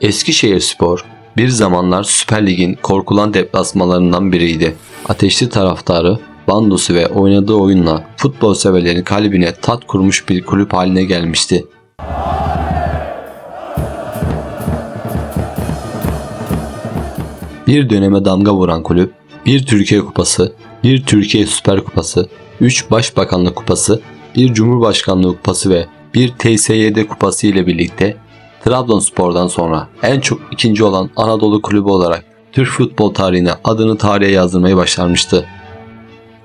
Eskişehirspor bir zamanlar Süper Lig'in korkulan deplasmalarından biriydi. Ateşli taraftarı, bandosu ve oynadığı oyunla futbol severlerin kalbine tat kurmuş bir kulüp haline gelmişti. Bir döneme damga vuran kulüp, bir Türkiye Kupası, bir Türkiye Süper Kupası, 3 Başbakanlık Kupası, bir Cumhurbaşkanlığı Kupası ve bir TSYD Kupası ile birlikte Trabzonspor'dan sonra en çok ikinci olan Anadolu kulübü olarak Türk futbol tarihine adını tarihe yazdırmayı başarmıştı.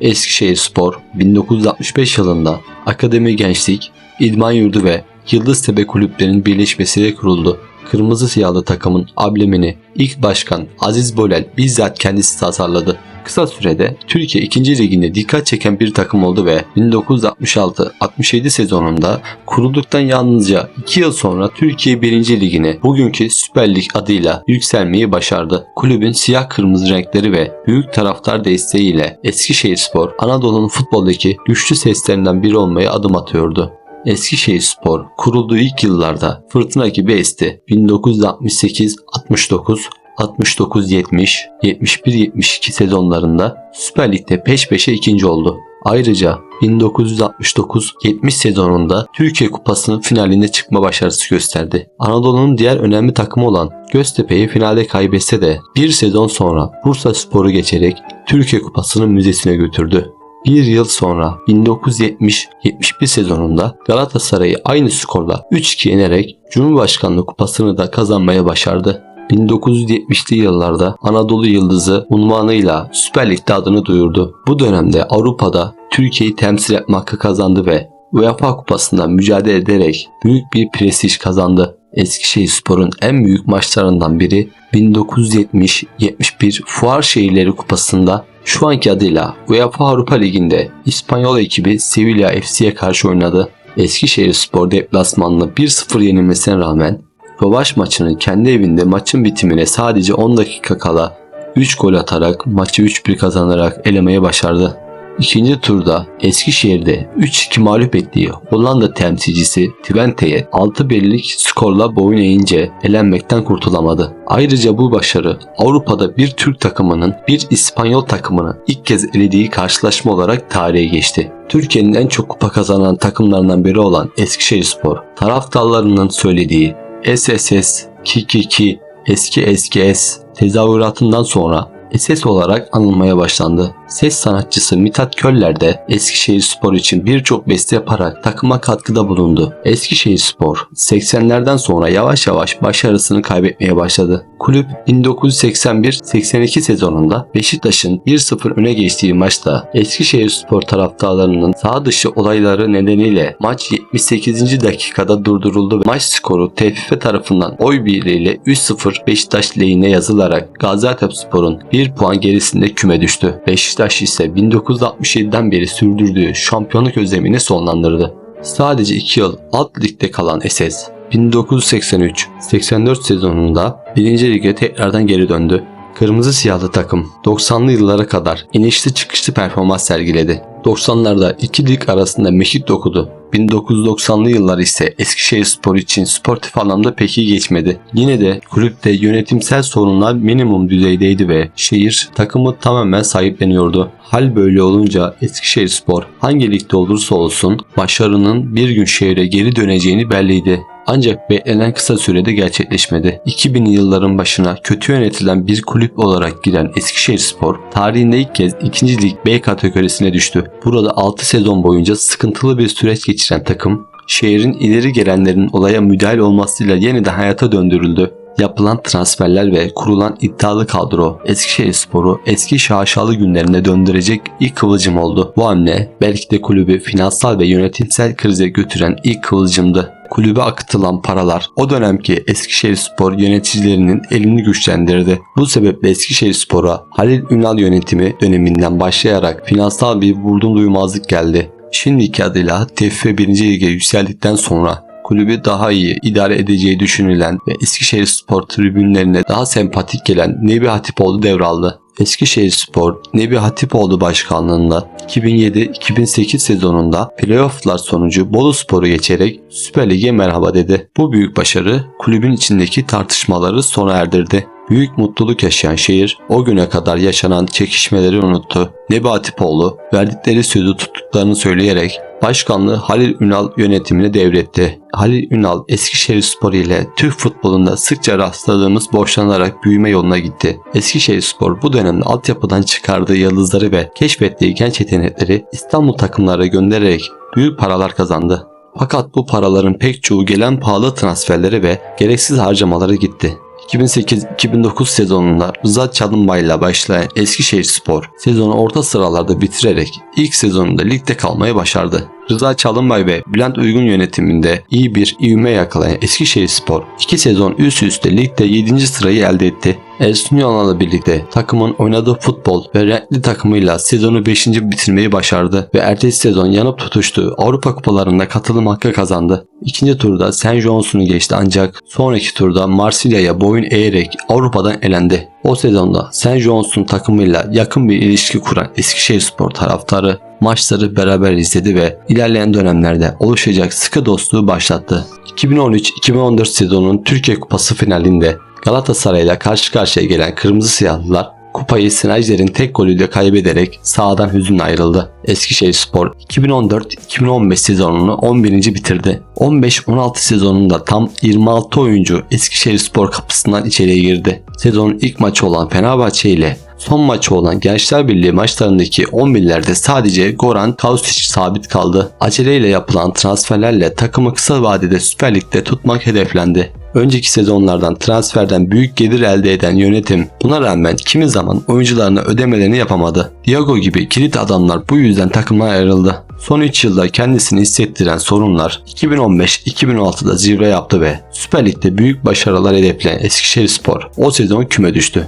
Eskişehirspor 1965 yılında Akademi Gençlik, İdman Yurdu ve Yıldıztepe kulüplerinin birleşmesiyle kuruldu. Kırmızı siyahlı takımın amblemini ilk başkan Aziz Bolel bizzat kendisi tasarladı. Kısa sürede Türkiye 2. Ligi'nde dikkat çeken bir takım oldu ve 1966-67 sezonunda kurulduktan yalnızca 2 yıl sonra Türkiye 1. Ligi'ne bugünkü Süper Lig adıyla yükselmeyi başardı. Kulübün siyah kırmızı renkleri ve büyük taraftar desteğiyle Eskişehirspor Anadolu'nun futboldaki güçlü seslerinden biri olmaya adım atıyordu. Eskişehirspor kurulduğu ilk yıllarda fırtına gibi esti. 1968-69, 69-70, 71-72 sezonlarında Süper Lig'de peş peşe ikinci oldu. Ayrıca 1969-70 sezonunda Türkiye Kupası'nın finaline çıkma başarısı gösterdi. Anadolu'nun diğer önemli takımı olan Göztepe'yi finalde kaybetse de bir sezon sonra Bursa Spor'u geçerek Türkiye Kupası'nın müzesine götürdü. Bir yıl sonra 1970-71 sezonunda Galatasaray'ı aynı skorla 3-2 yenerek Cumhurbaşkanlığı kupasını da kazanmaya başardı. 1970'li yıllarda Anadolu Yıldızı unvanıyla Süper Lig'de adını duyurdu. Bu dönemde Avrupa'da Türkiye'yi temsil etme hakkı kazandı ve UEFA Kupası'nda mücadele ederek büyük bir prestij kazandı. Eskişehirspor'un en büyük maçlarından biri 1970-71 Fuar Şehirleri Kupası'nda şu anki adıyla UEFA Avrupa Ligi'nde İspanyol ekibi Sevilla FC'ye karşı oynadı. Eskişehirspor deplasmanlı 1-0 yenilmesine rağmen Rövaş maçını kendi evinde maçın bitimine sadece 10 dakika kala 3 gol atarak maçı 3-1 kazanarak elemeye başardı. İkinci turda Eskişehir'de 3-2 mağlup ettiği Hollanda temsilcisi Twente'ye 6 birlik skorla boyun eğince elenmekten kurtulamadı. Ayrıca bu başarı Avrupa'da bir Türk takımının bir İspanyol takımını ilk kez elediği karşılaşma olarak tarihe geçti. Türkiye'nin en çok kupa kazanan takımlarından biri olan Eskişehirspor, taraftarlarının söylediği SSS, Kikiki, eski SKS tezahüratından sonra SS olarak anılmaya başlandı. Ses sanatçısı Mithat Köller de Eskişehir Spor için birçok beste yaparak takıma katkıda bulundu. Eskişehir Spor 80'lerden sonra yavaş yavaş başarısını kaybetmeye başladı. Kulüp 1981-82 sezonunda Beşiktaş'ın 1-0 öne geçtiği maçta Eskişehir Spor taraftarlarının sağ dışı olayları nedeniyle maç 78. dakikada durduruldu ve maç skoru TFF tarafından oy birliğiyle 3-0 Beşiktaş lehine yazılarak Gaziantepspor'un 1 puan gerisinde küme düştü. Beşiktaş ise 1967'den beri sürdürdüğü şampiyonluk özlemini sonlandırdı. Sadece 2 yıl alt ligde kalan SS 1983-84 sezonunda 1. lige tekrardan geri döndü. Kırmızı siyahlı takım 90'lı yıllara kadar inişli çıkışlı performans sergiledi. 90'larda iki lig arasında meşik dokudu. 1990'lı yıllar ise Eskişehir Spor için sportif anlamda pek iyi geçmedi. Yine de kulüpte yönetimsel sorunlar minimum düzeydeydi ve şehir takımı tamamen sahipleniyordu. Hal böyle olunca Eskişehir Spor hangi ligde olursa olsun başarının bir gün şehre geri döneceğini belliydi. Ancak beklenen kısa sürede gerçekleşmedi. 2000 yılların başına kötü yönetilen bir kulüp olarak giren Eskişehirspor tarihinde ilk kez 2. Lig B kategorisine düştü. Burada 6 sezon boyunca sıkıntılı bir süreç geçiren takım şehrin ileri gelenlerin olaya müdahale olmasıyla yeniden hayata döndürüldü. Yapılan transferler ve kurulan iddialı kadro Eskişehirspor'u eski şaşalı günlerine döndürecek ilk kıvılcım oldu. Bu hamle belki de kulübü finansal ve yönetimsel krize götüren ilk kıvılcımdı. Kulübe akıtılan paralar o dönemki Eskişehirspor yöneticilerinin elini güçlendirdi. Bu sebeple Eskişehirspor'a Halil Ünal yönetimi döneminden başlayarak finansal bir vurdum duymazlık geldi. Şimdiki adıyla TFF 1. Lig'e yükseldikten sonra kulübü daha iyi idare edeceği düşünülen ve Eskişehir Spor tribünlerine daha sempatik gelen Nebi Hatipoğlu devraldı. Eskişehir Spor, Nebi Hatipoğlu başkanlığında 2007-2008 sezonunda playofflar sonucu Bolu Spor'u geçerek Süper Lig'e merhaba dedi. Bu büyük başarı kulübün içindeki tartışmaları sona erdirdi. Büyük mutluluk yaşayan şehir o güne kadar yaşanan çekişmeleri unuttu. Nebi Hatipoğlu verdikleri sözü tuttuklarını söyleyerek başkanlığı Halil Ünal yönetimine devretti. Halil Ünal Eskişehir Spor ile Türk futbolunda sıkça rastladığımız borçlanarak büyüme yoluna gitti. Eskişehir Spor bu dönemde altyapıdan çıkardığı yıldızları ve keşfettiği genç yetenekleri İstanbul takımlara göndererek büyük paralar kazandı. Fakat bu paraların pek çoğu gelen pahalı transferlere ve gereksiz harcamalara gitti. 2008-2009 sezonunda Rıza Çalınbay'la başlayan Eskişehir Spor sezonu orta sıralarda bitirerek ilk sezonunda ligde kalmayı başardı. Rıza Çalınbay ve Bülent Uygun yönetiminde iyi bir ivme yakalayan Eskişehir Spor iki sezon üst üste ligde 7. sırayı elde etti. Ersun Yanal'la birlikte takımın oynadığı futbol ve renkli takımıyla sezonu 5. bitirmeyi başardı ve ertesi sezon yanıp tutuştuğu Avrupa kupalarına katılım hakkı kazandı. İkinci turda St. John's'unu geçti ancak sonraki turda Marsilya'ya boyun eğerek Avrupa'dan elendi. O sezonda St. John's'un takımıyla yakın bir ilişki kuran Eskişehir Spor taraftarı maçları beraber izledi ve ilerleyen dönemlerde oluşacak sıkı dostluğu başlattı. 2013-2014 sezonunun Türkiye Kupası finalinde Galatasaray'la karşı karşıya gelen Kırmızı Siyahlılar kupayı Sinajer'in tek golüyle kaybederek sahadan hüzünle ayrıldı. Eskişehir Spor 2014-2015 sezonunu 11. bitirdi. 15-16 sezonunda tam 26 oyuncu Eskişehir Spor kapısından içeriye girdi. Sezonun ilk maçı olan Fenerbahçe ile son maçı olan Gençler Birliği maçlarındaki 11'lerde sadece Goran Kausic sabit kaldı. Aceleyle yapılan transferlerle takımı kısa vadede Süper Lig'de tutmak hedeflendi. Önceki sezonlardan transferden büyük gelir elde eden yönetim buna rağmen kimi zaman oyuncularına ödemelerini yapamadı. Diago gibi kilit adamlar bu yüzden takımdan ayrıldı. Son 3 yılda kendisini hissettiren sorunlar 2015-2016'da zirve yaptı ve Süper Lig'de büyük başarılar hedefleyen Eskişehir Spor o sezon küme düştü.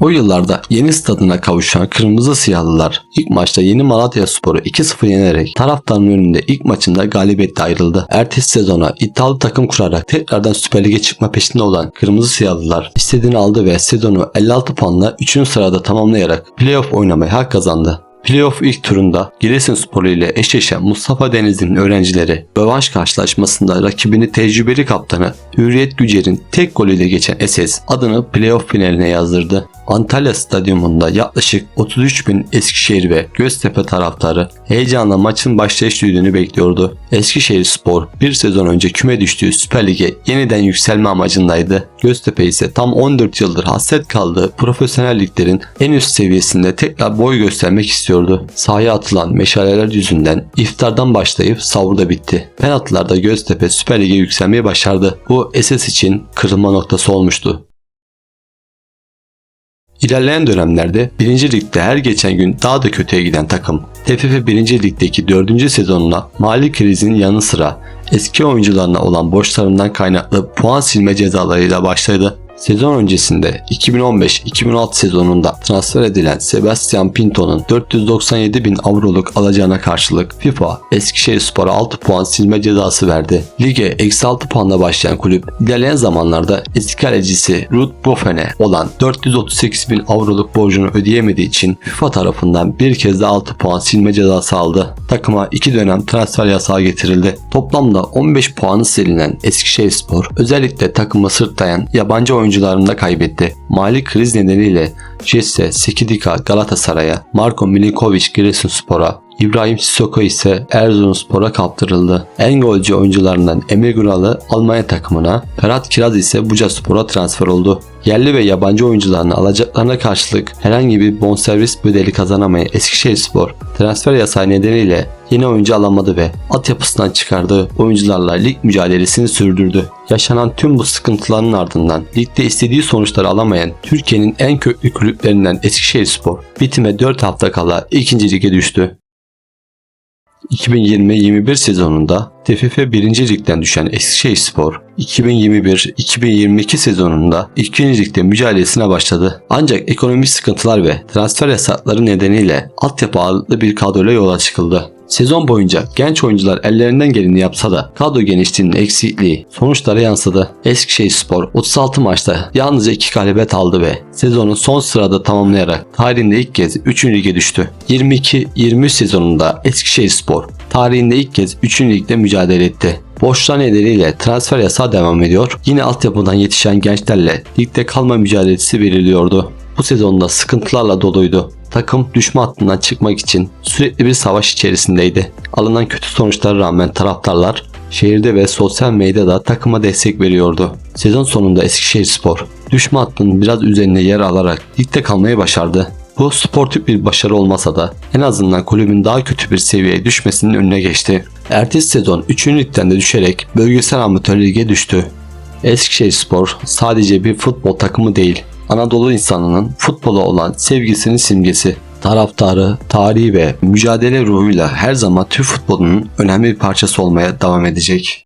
O yıllarda yeni stadına kavuşan Kırmızı Siyahlılar ilk maçta yeni Malatya Sporu 2-0 yenerek taraftarın önünde ilk maçında galibiyetle ayrıldı. Ertesi sezona iddialı takım kurarak tekrardan Süper Lig'e çıkma peşinde olan Kırmızı Siyahlılar istediğini aldı ve sezonu 56 puanla 3. sırada tamamlayarak playoff oynamaya hak kazandı. Playoff ilk turunda Giresunspor ile eşleşen Mustafa Denizli'nin öğrencileri rövanş karşılaşmasında rakibini tecrübeli kaptanı Hürriyet Gücer'in tek golüyle geçen SS adını playoff finaline yazdırdı. Antalya Stadyumunda yaklaşık 33 bin Eskişehir ve Göztepe taraftarı heyecanla maçın başlayış düdüğünü bekliyordu. Eskişehir Spor bir sezon önce küme düştüğü Süper Lig'e yeniden yükselme amacındaydı. Göztepe ise tam 14 yıldır hasret kaldığı profesyonel liglerin en üst seviyesinde tekrar boy göstermek istiyordu. Sahaya atılan meşaleler yüzünden iftardan başlayıp savurda bitti. Penaltılarda Göztepe Süper Lig'e yükselmeyi başardı. Bu SS için kırılma noktası olmuştu. İlerleyen dönemlerde 1. Lig'de her geçen gün daha da kötüye giden takım TFF 1. Lig'deki 4. sezonuna mali krizin yanı sıra eski oyuncularına olan borçlarından kaynaklı puan silme cezalarıyla başladı. Sezon öncesinde 2015-2016 sezonunda transfer edilen Sebastian Pinto'nun 497 bin avroluk alacağına karşılık FIFA Eskişehir Spor'a 6 puan silme cezası verdi. Lige eksi 6 puanla başlayan kulüp ilerleyen zamanlarda eski kalecisi Ruud Boffen'e olan 438 bin avroluk borcunu ödeyemediği için FIFA tarafından bir kez daha 6 puan silme cezası aldı. Takıma 2 dönem transfer yasağı getirildi. Toplamda 15 puanı silinen Eskişehir Spor özellikle takımı sırtlayan yabancı oyuncu oyuncularını da kaybetti. Mali kriz nedeniyle Jesse Sekidika Galatasaray'a, Marko Milinkovic Giresunspor'a, İbrahim Sissoko ise Erzurumspor'a kaptırıldı. En golcü oyuncularından Emre Guralı Almanya takımına, Ferhat Kiraz ise Bucaspor'a transfer oldu. Yerli ve yabancı oyuncularını alacaklarına karşılık herhangi bir bonservis bedeli kazanamayan Eskişehirspor transfer yasağı nedeniyle yeni oyuncu alamadı ve altyapısından çıkardığı oyuncularla lig mücadelesini sürdürdü. Yaşanan tüm bu sıkıntıların ardından ligde istediği sonuçları alamayan Türkiye'nin en köklü kulüplerinden Eskişehirspor bitime 4 hafta kala 2. lige düştü. 2020-21 sezonunda TFF 1. Lig'den düşen Eskişehirspor 2021-2022 sezonunda 2. Lig'de mücadelesine başladı. Ancak ekonomik sıkıntılar ve transfer yasakları nedeniyle altyapı ağırlıklı bir kadroyla yola çıkıldı. Sezon boyunca genç oyuncular ellerinden geleni yapsa da kadro genişliğinin eksikliği sonuçlara yansıdı. Eskişehirspor 36 maçta yalnızca 2 galibiyet aldı ve sezonu son sırada tamamlayarak tarihinde ilk kez 3. lige düştü. 22-23 sezonunda Eskişehirspor tarihinde ilk kez 3. ligde mücadele etti. Boşluğa nedeniyle transfer yasağı devam ediyor. Yine altyapıdan yetişen gençlerle ligde kalma mücadelesi veriliyordu. Bu sezonda sıkıntılarla doluydu. Takım düşme hattından çıkmak için sürekli bir savaş içerisindeydi. Alınan kötü sonuçlara rağmen taraftarlar şehirde ve sosyal medyada takıma destek veriyordu. Sezon sonunda Eskişehirspor düşme hattının biraz üzerine yer alarak ligde kalmayı başardı. Bu sportif bir başarı olmasa da en azından kulübün daha kötü bir seviyeye düşmesinin önüne geçti. Ertesi sezon 3. ligden de düşerek bölgesel amatör lige düştü. Eskişehirspor sadece bir futbol takımı değil, Anadolu insanının futbola olan sevgisinin simgesi. Taraftarı, tarihi ve mücadele ruhuyla her zaman Türk futbolunun önemli bir parçası olmaya devam edecek.